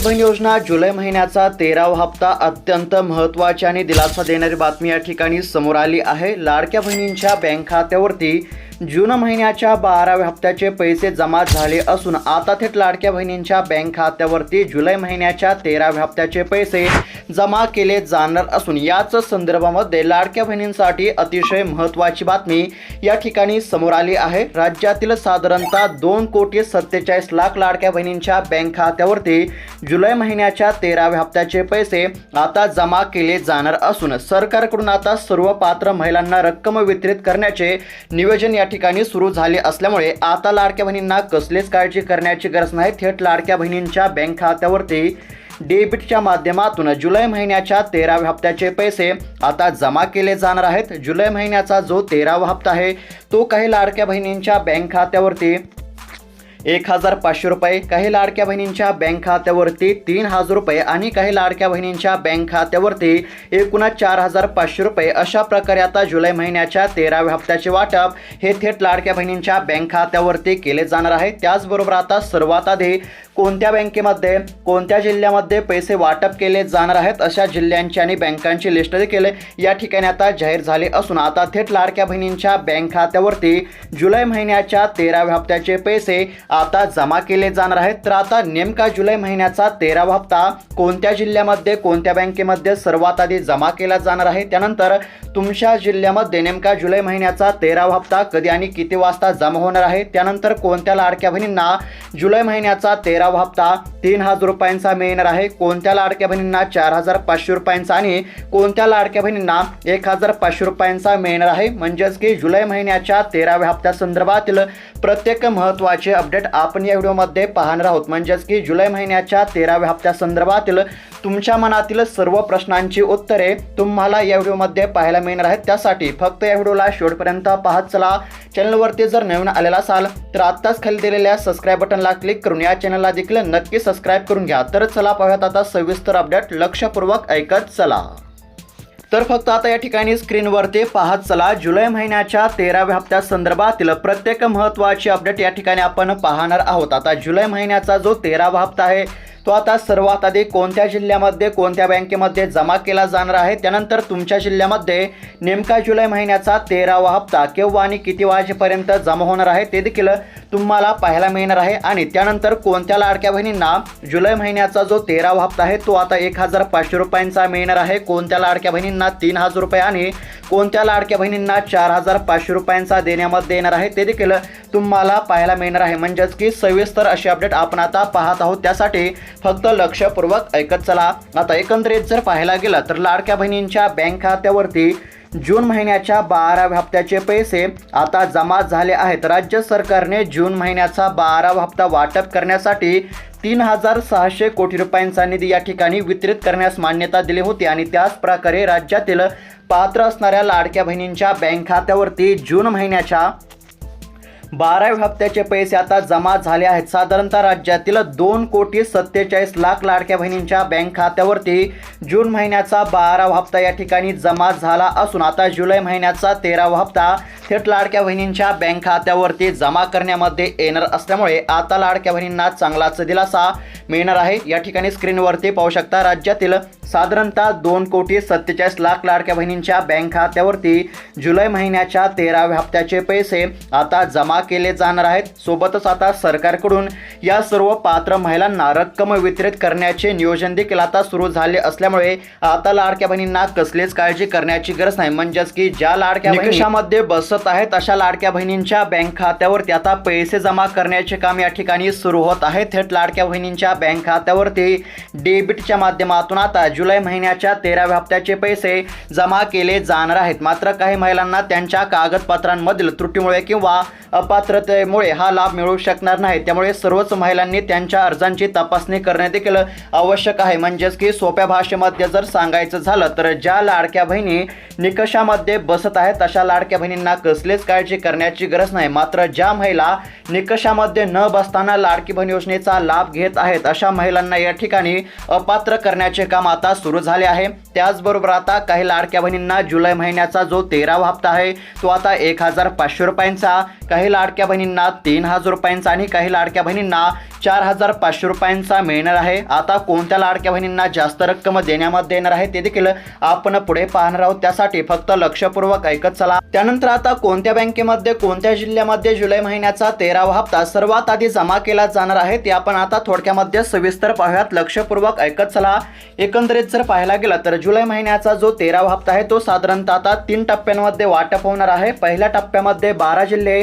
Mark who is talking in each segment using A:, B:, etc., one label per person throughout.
A: पंतप्रधान योजना जुलै महिन्याचा तेरावा हप्ता अत्यंत महत्त्वाची आणि दिलासा देणारी बातमी या ठिकाणी समोर आली आहे. लाडक्या बहिणींच्या बँक खात्यावरती जून महिन्याच्या बाराव्या हप्त्याचे पैसे जमा झाले असून आता थेट लाडक्या बहिणींच्या बँक खात्यावरती जुलै महिन्याच्या तेराव्या हप्त्याचे पैसे जमा केले जाणार असून याच संदर्भामध्ये लाडक्या बहिणींसाठी अतिशय महत्त्वाची बातमी या ठिकाणी समोर आली आहे. राज्यातील साधारणतः दोन कोटी सत्तेचाळीस लाख लाडक्या बहिणींच्या बँक खात्यावरती जुलै महिन्याच्या तेराव्या हप्त्याचे पैसे आता जमा केले जाणार असून सरकारकडून आता सर्व पात्र महिलांना रक्कम वितरित करण्याचे नियोजन या ठिकाणी सुरू झाले असल्यामुळे आता लाडक्या बहिणींना कसलीच काळजी करण्याची गरज नाही. थेट लाडक्या बहिणींच्या बँक खात्यावरती डेबिटच्या माध्यमातून जुलै महिन्याच्या तेराव्या हप्त्याचे पैसे आता जमा केले जाणार आहेत. जुलै महिन्याचा जो तेरावा हप्ता आहे तो काही लाडक्या बहिणींच्या बँक खात्यावरती एक हजार पाचशे रुपये. काही लाडक्या बहिणींच्या बँक खात्यावरती तीन हजार रुपये आणि काही लाडक्या बहिणींच्या बँक खात्यावरती एकूणच चार हजार पाचशे रुपये. अशा प्रकारे आता जुलै महिन्याच्या तेराव्या हप्त्याचे वाटप हे थेट लाडक्या बहिणींच्या बँक खात्यावरती केले जाणार आहे. त्याचबरोबर आता सर्वात आधी कोणत्या बँकेमध्ये कोणत्या जिल्ह्यामध्ये पैसे वाटप केले जाणार आहेत अशा जिल्ह्यांची आणि बँकांची लिस्ट देखील या ठिकाणी आता जाहीर झाली असून आता थेट लाडक्या बहिणींच्या बँक खात्यावरती जुलै महिन्याच्या तेराव्या हप्त्याचे पैसे आता जमा केले जाणार आहेत. तर आता नेमका जुलै महिन्याचा तेरावा हप्ता कोणत्या जिल्ह्यामध्ये कोणत्या बँकेमध्ये सर्वात आधी जमा केला जाणार आहे? त्यानंतर तुमच्या जिल्ह्यामध्ये नेमका जुलै महिन्याचा तेरावा हप्ता कधी आणि किती वाजता जमा होणार आहे? त्यानंतर कोणत्या लाडक्या बहिणींना जुलै महिन्याचा तेरावा हप्ता तीन हजार रुपयांचा मिळणार आहे. कोणत्या लाडक्या बहिणींना चार हजार पाचशे रुपयांचा आणि कोणत्या लाडक्या बहिणींना एक हजार पाचशे रुपयांचा मिळणार आहे? म्हणजेच की जुलै महिन्याच्या तेराव्या हप्त्यासंदर्भातील प्रत्येक महत्त्वाचे अपडेट आपण या व्हिडिओमध्ये पाहणार आहोत. म्हणजेच की जुलै महिन्याच्या तेराव्या हप्त्यासंदर्भातील तुमच्या मनातील सर्व प्रश्नांची उत्तरे तुम्हाला या व्हिडिओमध्ये पाहायला मिळणार आहेत. त्यासाठी फक्त या व्हिडिओला शेवटपर्यंत पाहत चला. चॅनलवरती जर नवीन आलेला असाल तर आत्ताच खाली दिलेल्या सबस्क्राईब बटनला क्लिक करून या चॅनलला देखील नक्की सबस्क्राईब करून घ्या. तर चला पाहूयात आता सविस्तर अपडेट लक्षपूर्वक ऐकत चला. तर फक्त आता या ठिकाणी स्क्रीनवरती पाहत चला. जुलै महिन्याच्या तेराव्या हप्त्या संदर्भातील प्रत्येक महत्त्वाची अपडेट या ठिकाणी आपण पाहणार आहोत. आता जुलै महिन्याचा जो तेरावा हप्ता आहे तो आता सर्वात आधी कोणत्या जिल्ह्यामध्ये कोणत्या बँकेमध्ये जमा केला जाणार आहे? त्यानंतर तुमच्या जिल्ह्यामध्ये नेमका जुलै महिन्याचा तेरावा हप्ता केव्हा आणि किती वाजेपर्यंत जमा होणार आहे ते देखील तुम्हाला पाहायला मिळणार आहे. आणि त्यानंतर कोणत्या लाडक्या बहिणींना जुलै महिन्याचा जो तेरावा हप्ता आहे तो आता एक हजार पाचशे रुपयांचा मिळणार आहे. कोणत्या लाडक्या बहिणींना तीन हजार रुपये आणि कोणत्या लाडक्या बहिणींना चार हजार पाचशे रुपयांचा देण्यामध्ये येणार आहे ते देखील तुम्हाला पाहायला मिळणार आहे. म्हणजेच की सविस्तर अशी अपडेट आपण आता पाहत आहोत. त्यासाठी फक्त लक्षपूर्वक ऐकत चला. आता एकंदरीत जर पाहायला गेलं तर लाडक्या बहिणींच्या बँक खात्यावरती जून महिन्याच्या बाराव्या हप्त्याचे पैसे आता जमा झाले आहेत. राज्य सरकारने जून महिन्याचा बारावा हप्ता वाटप करण्यासाठी तीन हजार सहाशे कोटी रुपयांचा निधी या ठिकाणी वितरित करण्यास मान्यता दिली होती आणि त्याच प्रकारे राज्यातील पात्र असणाऱ्या लाडक्या बहिणींच्या बँक खात्यावरती जून महिन्याच्या बाराव्या हप्त्याचे पैसे आता जमा झाले आहेत. साधारणतः राज्यातील दोन कोटी सत्तेचाळीस लाख लाडक्या बहिणींच्या बँक खात्यावरती जून महिन्याचा बारावा हप्ता या ठिकाणी जमा झाला असून आता जुलै महिन्याचा तेरावा हप्ता थेट लाडक्या बहिणींच्या बँक खात्यावरती जमा करण्यामध्ये येणार असल्यामुळे आता लाडक्या बहिणींना चांगलाच दिलासा मिळणार आहे. या ठिकाणी स्क्रीनवरती पाहू शकता राज्यातील साधारणतः दोन कोटी सत्तेचाळीस लाख लाडक्या बहिणींच्या बँक खात्यावरती जुलै महिन्याच्या तेराव्या हप्त्याचे पैसे आता जमा केले जाणार आहेत. सोबतच आता सरकारकडून या सर्व पात्र महिलांना रक्कम वितरित करण्याचे नियोजन देखील आता सुरू झाले असल्यामुळे आता लाडक्या बहिणींना कसलीच काळजी करण्याची गरज नाही. म्हणजेच की ज्या लाडक्या निकषामध्ये बसत आहेत अशा लाडक्या बहिणींच्या बँक खात्यावरती आता पैसे जमा करण्याचे काम या ठिकाणी सुरू होत आहे. थेट लाडक्या बहिणींच्या बँक खात्यावरती डेबिटच्या माध्यमातून आता जुलै महिन्याच्या तेराव्या हप्त्याचे पैसे जमा केले जाणार आहेत. मात्र काही महिलांना त्यांच्या कागदपत्रांमधील त्रुटीमुळे किंवा अपात्रतेमुळे हा लाभ मिळू शकणार नाही. त्यामुळे सर्वच महिलांनी त्यांच्या अर्जांची तपासणी करणे देखील आवश्यक आहे. म्हणजेच की सोप्या भाषेमध्ये जर सांगायचं झालं तर ज्या लाडक्या बहिणी निकषामध्ये बसत आहेत अशा लाडक्या बहिणींना कसलीच काळजी करण्याची गरज नाही. मात्र ज्या महिला निकषामध्ये न बसताना लाडकी बहीण योजनेचा लाभ घेत आहेत अशा महिलांना या ठिकाणी अपात्र करण्याचे काम आता सुरू झाले आहे. त्याचबरोबर आता काही लाडक्या बहिणींना जुलै महिन्याचा जो तेरावा हप्ता आहे तो आता एक हजार पाचशे रुपयांचा काही लाडक्या बहिणींना तीन हजार रुपयांचा आणि काही लाडक्या बहिणींना चार हजार पाचशे रुपयांचा मिळणार आहे. आता कोणत्या लाडक्या बहिणींना जास्त रक्कम देण्यामध्ये येणार आहे ते देखील आपण पुढे पाहणार आहोत. त्यासाठी फक्त लक्षपूर्वक ऐकत चला. त्यानंतर आता कोणत्या बँकेमध्ये कोणत्या जिल्ह्यामध्ये जुलै महिन्याचा तेरावा हप्ता सर्वात आधी जमा केला जाणार आहे ते आपण आता थोडक्यामध्ये सविस्तर पाहूयात. लक्षपूर्वक ऐकत चला. एकंदरीत जर पाहायला गेलं तर जुलै महिन्याचा जो तेरावा हप्ता आहे तो साधारणतः आता तीन टप्प्यांमध्ये वाटप होणार आहे. पहिल्या टप्प्यामध्ये बारा जिल्हे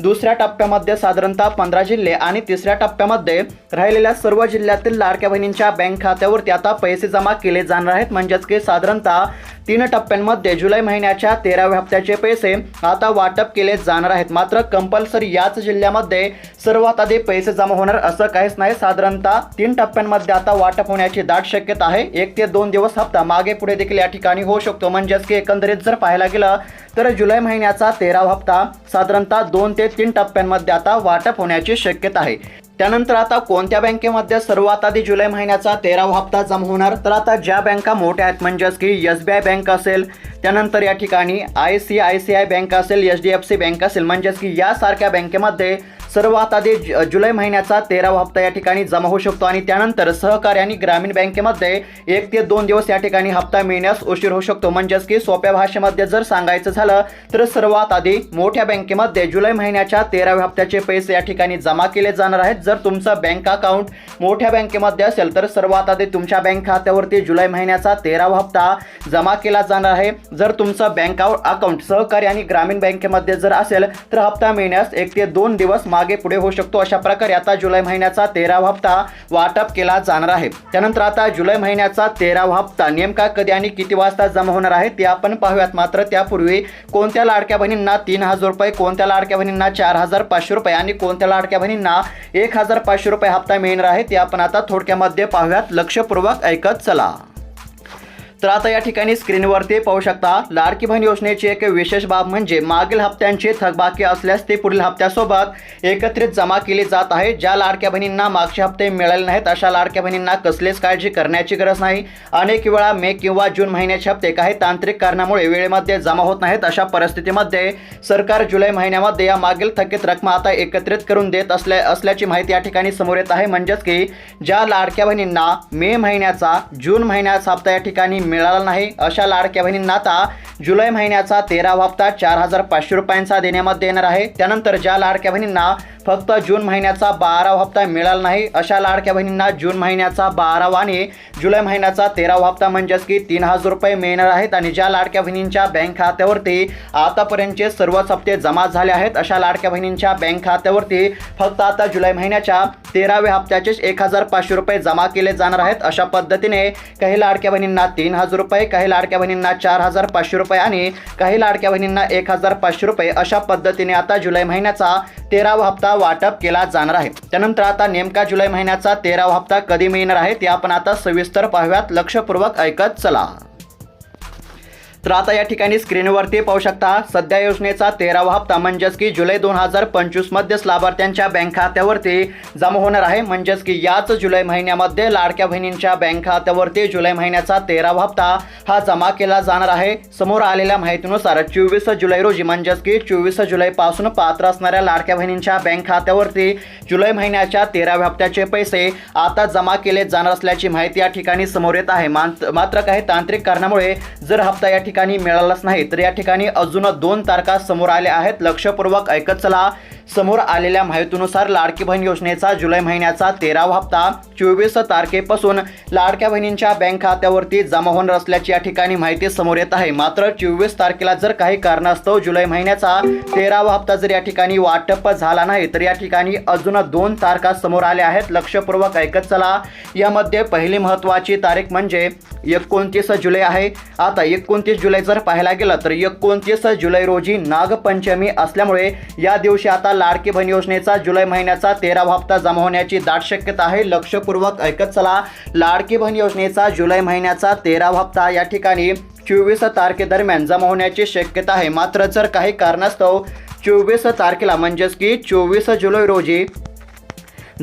A: दुसऱ्या टप्प्यामध्ये साधारणतः पंधरा जिल्हे आणि तिसऱ्या टप्प्यामध्ये राहिलेल्या सर्व जिल्ह्यातील लाडक्या बहिणींच्या बँक खात्यावरती आता पैसे जमा केले जाणार आहेत. म्हणजेच की साधारणतः तीन टप्प्यांमध्ये जुलै महिन्याच्या तेराव्या हप्त्याचे पैसे आता वाटप केले जाणार आहेत. मात्र कंपल्सरी याच जिल्ह्यामध्ये सर्वात आधी पैसे जमा होणार असं काहीच नाही. साधारणतः तीन टप्प्यांमध्ये आता वाटप होण्याची दाट शक्यता आहे. एक ते दोन दिवस हप्ता मागे पुढे देखील या ठिकाणी होऊ शकतो. म्हणजेच की एकंदरीत जर पाहायला गेलं तर जुलै महिन्याचा तेरावा हप्ता साधारणतः दोन ते तीन टप्प्यांमध्ये आता वाटप होण्याची शक्यता आहे. त्यानंतर आता कोणत्या बँकेमध्ये सर्वात आधी जुलै महिन्याचा तेरावा हप्ता जमा होणार? तर आता ज्या बँका मोठ्या आहेत म्हणजेच की एस बी आय बँक असेल त्यानंतर या ठिकाणी I C I C I bank असेल H D F C bank असेल म्हणजेच की यासारख्या बँकेमध्ये सर्वात आधी जु- जुलै महिन्याचा तेरावा हप्ता या ठिकाणी जमा होऊ शकतो आणि त्यानंतर सहकारी आणि ग्रामीण बँकेमध्ये एक ते दोन दिवस या ठिकाणी हप्ता मिळण्यास उशीर होऊ शकतो. म्हणजेच की सोप्या भाषेमध्ये जर सांगायचं झालं तर सर्वात आधी मोठ्या बँकेमध्ये जुलै महिन्याच्या तेराव्या हप्त्याचे पैसे या ठिकाणी जमा केले जाणार आहेत. जर तुमचं बँक अकाउंट मोठ्या बँकेमध्ये असेल तर सर्वात आधी तुमच्या बँक खात्यावरती जुलै महिन्याचा तेरावा हप्ता जमा केला जाणार आहे. जर तुमचं बँक अकाउंट सहकारी आणि ग्रामीण बँकेमध्ये जर असेल तर हप्ता मिळण्यास एक ते दोन दिवस मागे पुढे होऊ शकतो. अशा प्रकारे आता जुलै महिन्याचा तेरावा हप्ता वाटप केला जाणार आहे. त्यानंतर आता जुलै महिन्याचा तेरावा हप्ता नेमका कधी आणि किती वाजता जमा होणार आहे ते आपण पाहूयात. मात्र त्यापूर्वी कोणत्या लाडक्या बहिणींना तीन हजार रुपये कोणत्या लाडक्या बहिणींना चार हजार पाचशे रुपये आणि कोणत्या लाडक्या बहिणींना एक हजार पाचशे रुपये हप्ता मिळणार आहे ते आपण आता थोडक्यामध्ये पाहूयात. लक्षपूर्वक ऐकत चला. तर आता या ठिकाणी स्क्रीनवरती पाहू शकता. लाडकी बहीण योजनेची एक विशेष बाब म्हणजे मागील हप्त्यांची थकबाकी असल्यास ते पुढील हप्त्यासोबत एकत्रित जमा केली जात आहे. ज्या लाडक्या बहिणींना मागचे हप्ते मिळाले नाहीत अशा लाडक्या बहिणींना कसलीच काळजी करण्याची गरज नाही. अनेक वेळा मे किंवा जून महिन्याचे हप्ते काही तांत्रिक कारणामुळे वेळेमध्ये जमा होत नाहीत. अशा परिस्थितीमध्ये सरकार जुलै महिन्यामध्ये या मागील थकीत रक्कम आता एकत्रित करून देत असल्या असल्याची माहिती या ठिकाणी समोर येत आहे. म्हणजेच की ज्या लाडक्या बहिणींना मे महिन्याचा जून महिन्याचा हप्ता या ठिकाणी मिळाला नाही. अशा लाडक्या बहिणींना आता जुलै महिन्याचा तेरावा हप्ता चार हजार पाचशे रुपयांचा देण्यामध्ये येणार आहे. त्यानंतर ज्या लाडक्या बहिणींना फक्त जून महिन्याचा बारावा हप्ता मिळाला नाही अशा लाडक्या बहिणींना जून महिन्याचा बारावा आणि जुलै महिन्याचा तेरावा हप्ता म्हणजेच की तीन हजार रुपये मिळणार आहेत आणि ज्या लाडक्या बहिणींच्या बँक खात्यावरती आतापर्यंतचे सर्वच हप्ते जमा झाले आहेत अशा लाडक्या बहिणींच्या बँक खात्यावरती फक्त आता जुलै महिन्याच्या तेराव्या हप्त्याचेच एक हजार पाचशे रुपये जमा केले जाणार आहेत. अशा पद्धतीने काही लाडक्या बहिणींना तीन हजार रुपये काही लाडक्या बहिणींना चार हजार पाचशे रुपये आणि काही लाडक्या बहिणींना एक हजार पाचशे रुपये अशा पद्धतीने आता जुलै महिन्याचा तेरावा हप्ता वाटप केला जाणार आहे. त्यानंतर आता नेमका जुलै महिन्याचा तेरावा हप्ता कधी मिळणार आहे ते आपण आता सविस्तर पाहूयात. लक्षपूर्वक ऐकत चला. तर आता या ठिकाणी स्क्रीनवरती पाहू शकता सध्या योजनेचा तेरावा हप्ता म्हणजेच की जुलै दोन हजार पंचवीस मध्येच लाभार्थ्यांच्या बँक खात्यावरती जमा होणार आहे. म्हणजेच की याच जुलै महिन्यामध्ये लाडक्या बहिणींच्या बँक खात्यावरती जुलै महिन्याचा तेरावा हप्ता हा जमा केला जाणार आहे. समोर आलेल्या माहितीनुसार चोवीस जुलै रोजी म्हणजेच की चोवीस जुलैपासून पात्र असणाऱ्या लाडक्या बहिणींच्या बँक खात्यावरती जुलै महिन्याच्या तेराव्या हप्त्याचे पैसे आता जमा केले जाणार असल्याची माहिती या ठिकाणी समोर येत आहे. मात्र मात्र काही तांत्रिक कारणामुळे जर हप्ता या ठिकाणी मिळालाच नाही तर या ठिकाणी अजून दोन तारखा समोर आल्या आहेत. लक्षपूर्वक ऐकत चला. समोर आलेल्या माहितीनुसार लाडकी बहीण योजनेचा जुलै महिन्याचा तेरावा हप्ता चोवीस तारखेपासून लाडक्या बहिणींच्या बँक खात्यावरती जमा होणार असल्याची या ठिकाणी माहिती समोर येत आहे. मात्र चोवीस तारखेला जर काही कारणास्तव जुलै महिन्याचा तेरावा हप्ता जर या ठिकाणी वाटप झाला नाही तर या ठिकाणी अजून दोन तारखा समोर आल्या आहेत. लक्षपूर्वक ऐकत चला. यामध्ये पहिली महत्त्वाची तारीख म्हणजे एकोणतीस जुलै आहे. आता एकोणतीस जुलै जर पाहायला गेलं तर एकोणतीस जुलै रोजी नागपंचमी असल्यामुळे या दिवशी आता लाडकी बहीण योजनेचा जुलै महिन्याचा तेरावा हप्ता जमा होण्याची दाट शक्यता आहे. लक्षपूर्वक ऐकत चला. लाडकी बहीण योजनेचा जुलै महिन्याचा तेरावा हप्ता या ठिकाणी चोवीस तारखेदरम्यान जमा होण्याची शक्यता आहे. मात्र जर काही कारणास्तव चोवीस तारखेला म्हणजेच की चोवीस जुलै रोजी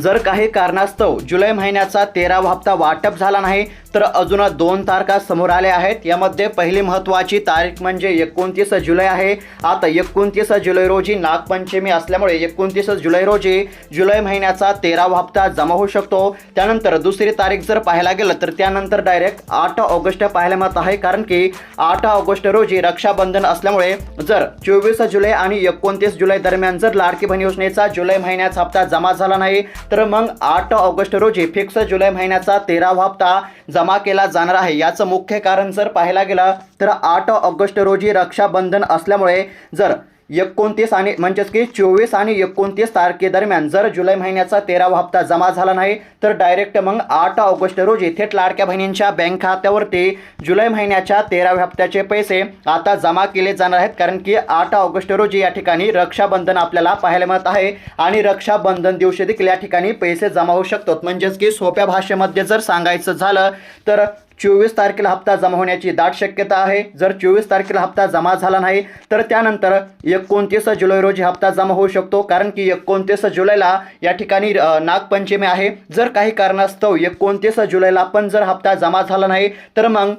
A: जर काही कारणास्तव जुलै महिन्याचा तेरावा हप्ता वाटप झाला नाही तर अजून दोन तारखा समोर आल्या आहेत. यामध्ये पहिली महत्त्वाची तारीख म्हणजे एकोणतीस जुलै आहे. आता एकोणतीस जुलै रोजी नागपंचमी असल्यामुळे एकोणतीस जुलै रोजी जुलै महिन्याचा तेरावा हप्ता जमा होऊ शकतो. त्यानंतर दुसरी तारीख जर पाहायला गेलं तर त्यानंतर डायरेक्ट आठ ऑगस्ट पाहायला मिळत आहे. कारण की आठ ऑगस्ट रोजी रक्षाबंधन असल्यामुळे जर चोवीस जुलै आणि एकोणतीस जुलै दरम्यान जर लाडकी बहीण योजनेचा जुलै महिन्याचा हप्ता जमा झाला नाही तर मग आठ ऑगस्ट रोजी फिक्स जुलै महिन्याचा तेरावा हप्ता जमा केला जाणार आहे. याचं मुख्य कारण जर पाहायला गेलं तर आठ ऑगस्ट रोजी रक्षाबंधन असल्यामुळे जर एकोणतीस आणि म्हणजेच की चोवीस आणि एकोणतीस तारखेदरम्यान जर जुलै महिन्याचा तेरावा हप्ता जमा झाला नाही तर डायरेक्ट मग आठ ऑगस्ट रोजी थेट लाडक्या बहिणींच्या बँक खात्यावरती जुलै महिन्याच्या तेराव्या हप्त्याचे पैसे आता जमा केले जाणार आहेत. कारण की आठ ऑगस्ट रोजी या ठिकाणी रक्षाबंधन आपल्याला पाहायला मिळत आहे आणि रक्षाबंधन दिवशी देखील या ठिकाणी पैसे जमा होऊ शकतात. म्हणजेच की सोप्या भाषेमध्ये जर सांगायचं झालं तर चोवीस तारखेला हप्ता जमा होण्याची दाट शक्यता आहे. जर चोवीस तारखेला हप्ता जमा झाला नाही तर त्यानंतर एकोणतीस जुलै रोजी हप्ता जमा होऊ शकतो. कारण की एकोणतीस जुलैला या ठिकाणी नागपंचमी आहे. जर काही कारणास्तव एकोणतीस जुलैला पण जर हप्ता जमा झाला नाही तर मग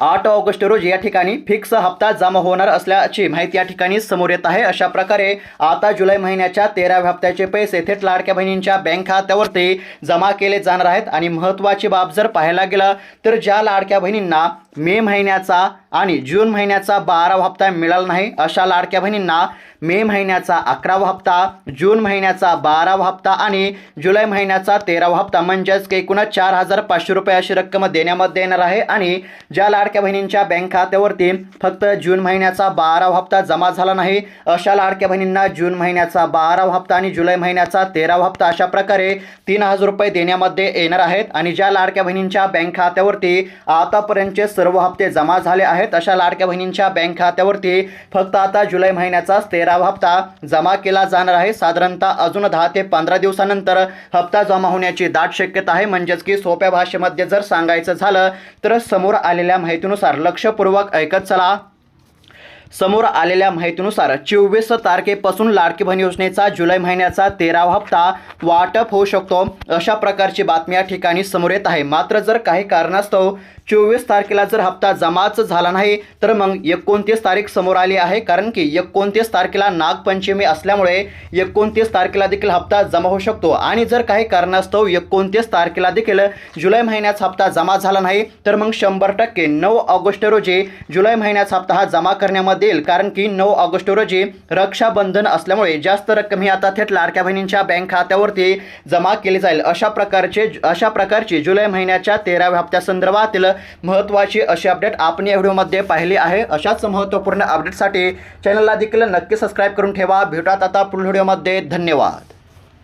A: आठ ऑगस्ट रोजी या ठिकाणी फिक्स हप्ता जमा होणार असल्याची माहिती या ठिकाणी समोर येत आहे. अशा प्रकारे आता जुलै महिन्याच्या तेराव्या हप्त्याचे पैसे थेट लाडक्या बहिणींच्या बँक खात्यावरती जमा केले जाणार आहेत. आणि महत्त्वाची बाब जर पाहायला गेलं तर ज्या लाडक्या बहिणींना मे महिन्याचा आणि जून महिन्याचा बारावा हप्ता मिळाला नाही. अशा लाडक्या बहिणींना मे महिन्याचा अकरावा हप्ता जून महिन्याचा बारावा हप्ता आणि जुलै महिन्याचा तेरावा हप्ता. म्हणजेच एकूणच चार हजार पाचशे रुपये अशी रक्कम देण्यामध्ये येणार आहे आणि ज्या लाडक्या बहिणींच्या बँक खात्यावरती फक्त जून महिन्याचा बारावा हप्ता जमा झाला नाही अशा लाडक्या बहिणींना जून महिन्याचा बारावा हप्ता आणि जुलै महिन्याचा तेरावा हप्ता अशा प्रकारे तीन हजार रुपये देण्यामध्ये येणार आहेत. आणि ज्या लाडक्या बहिणींच्या बँक खात्यावरती आतापर्यंतचे सर्व हप्ते जमा झाले आहेत. अशा लाडक्या बहिणींच्या बँक खात्यावरती फक्त आता जुलै महिन्याचाच तेरावा हप्ता जमा केला जाणार आहे. साधारणतः अजून दहा ते पंधरा दिवसानंतर हप्ता जमा होण्याची दाट शक्यता आहे. म्हणजेच की सोप्या भाषेमध्ये जर सांगायचं झालं तर समोर आलेल्या माहितीनुसार लक्षपूर्वक ऐकत चला. समोर आलेल्या माहितीनुसार चोवीस तारखेपासून लाडकी बहीण योजनेचा जुलै महिन्याचा तेरावा हप्ता वाटप होऊ शकतो. अशा प्रकारची बातमी या ठिकाणी समोर येत आहे. मात्र जर काही कारणास्तव चोवीस तारखेला जर हप्ता जमाच झाला नाही तर मग एकोणतीस तारीख समोर आली आहे. कारण की एकोणतीस तारखेला नागपंचमी असल्यामुळे एकोणतीस तारखेला देखील हप्ता जमा होऊ शकतो. आणि जर काही कारणास्तव एकोणतीस तारखेला देखील जुलै महिन्याचा हप्ता जमा झाला नाही तर मग शंभर टक्के नऊ ऑगस्ट रोजी जुलै महिन्याचा हप्ता हा जमा करण्यामध्ये येईल. कारण की नऊ ऑगस्ट रोजी रक्षाबंधन असल्यामुळे जास्त रक्कम ही आता थेट लाडक्या बहिणींच्या बँक खात्यावरती जमा केली जाईल. अशा प्रकारचे अशा प्रकारची जुलै महिन्याच्या तेराव्या हप्त्यासंदर्भातील महत्त्वाची अशी अपडेट आपण या व्हिडिओमध्ये पाहिली आहे. अशाच महत्त्वपूर्ण अपडेटसाठी चॅनलला देखील नक्की सबस्क्राईब करून ठेवा. भेटूयात आता पुढील व्हिडिओमध्ये. धन्यवाद.